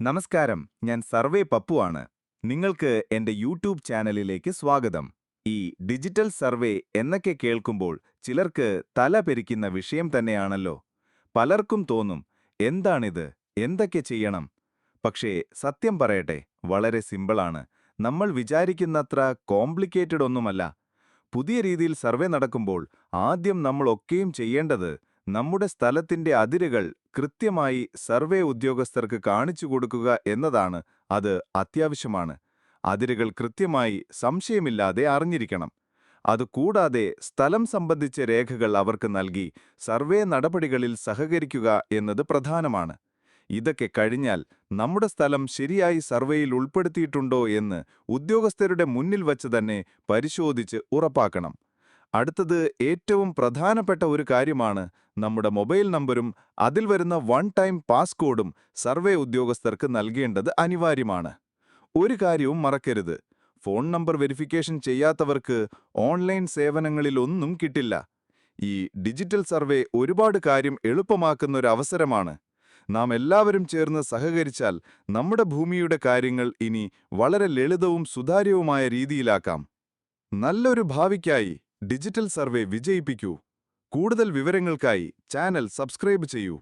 നമസ്കാരം ഞാൻ സർവേ പപ്പുവാണ് നിങ്ങൾക്ക് എന്റെ യൂട്യൂബ് ചാനലിലേക്ക് സ്വാഗതം. ഈ ഡിജിറ്റൽ സർവേ എന്നൊക്കെ കേൾക്കുമ്പോൾ ചിലർക്ക് തല പെരിക്കുന്ന വിഷയം തന്നെയാണല്ലോ. പലർക്കും തോന്നും എന്താണിത്? എന്തൊക്കെ ചെയ്യണം? പക്ഷേ സത്യം പറയട്ടെ വളരെ സിമ്പിളാണ്. നമ്മൾ വിചാരിക്കുന്നത്ര കോംപ്ലിക്കേറ്റഡ് ഒന്നുമല്ല. പുതിയ രീതിയിൽ സർവേ നടക്കുമ്പോൾ ആദ്യം നമ്മളൊക്കെയും ചെയ്യേണ്ടത് നമ്മുടെ സ്ഥലത്തിന്റെ അതിരുകൾ കൃത്യമായി സർവേ ഉദ്യോഗസ്ഥർക്ക് കാണിച്ചു കൊടുക്കുക എന്നതാണ് അത് അത്യാവശ്യമാണ്. അതിരുകൾ കൃത്യമായി സംശയമില്ലാതെ അറിഞ്ഞിരിക്കണം. അതുകൂടാതെ സ്ഥലം സംബന്ധിച്ച രേഖകൾ അവർക്ക് നൽകി സർവേ നടപടികളിൽ സഹകരിക്കുക എന്നത് പ്രധാനമാണ്. ഇതൊക്കെ കഴിഞ്ഞാൽ നമ്മുടെ സ്ഥലം ശരിയായി സർവേയിൽ ഉൾപ്പെടുത്തിയിട്ടുണ്ടോ എന്ന് ഉദ്യോഗസ്ഥരുടെ മുന്നിൽ വച്ച് തന്നെ പരിശോധിച്ച് ഉറപ്പാക്കണം. അടുത്തത് ഏറ്റവും പ്രധാനപ്പെട്ട ഒരു കാര്യമാണ് നമ്മുടെ മൊബൈൽ നമ്പരും അതിൽ വരുന്ന വൺ ടൈം പാസ്കോഡും സർവേ ഉദ്യോഗസ്ഥർക്ക് നൽകേണ്ടത് അനിവാര്യമാണ്. ഒരു കാര്യവും മറക്കരുത്. ഫോൺ നമ്പർ വെരിഫിക്കേഷൻ ചെയ്യാത്തവർക്ക് ഓൺലൈൻ സേവനങ്ങളിലൊന്നും കിട്ടില്ല. ഈ ഡിജിറ്റൽ സർവേ ഒരുപാട് കാര്യം എളുപ്പമാക്കുന്ന ഒരു അവസരമാണ്. നാം എല്ലാവരും ചേർന്ന് സഹകരിച്ചാൽ നമ്മുടെ ഭൂമിയുടെ കാര്യങ്ങൾ ഇനി വളരെ ലളിതവും സുതാര്യവുമായ രീതിയിലാക്കാം. നല്ലൊരു ഭാവിക്കായി. ഡിജിറ്റൽ സർവേ വിജയിപ്പിക്കൂ. കൂടുതൽ വിവരങ്ങൾക്കായി ചാനൽ സബ്സ്ക്രൈബ് ചെയ്യൂ.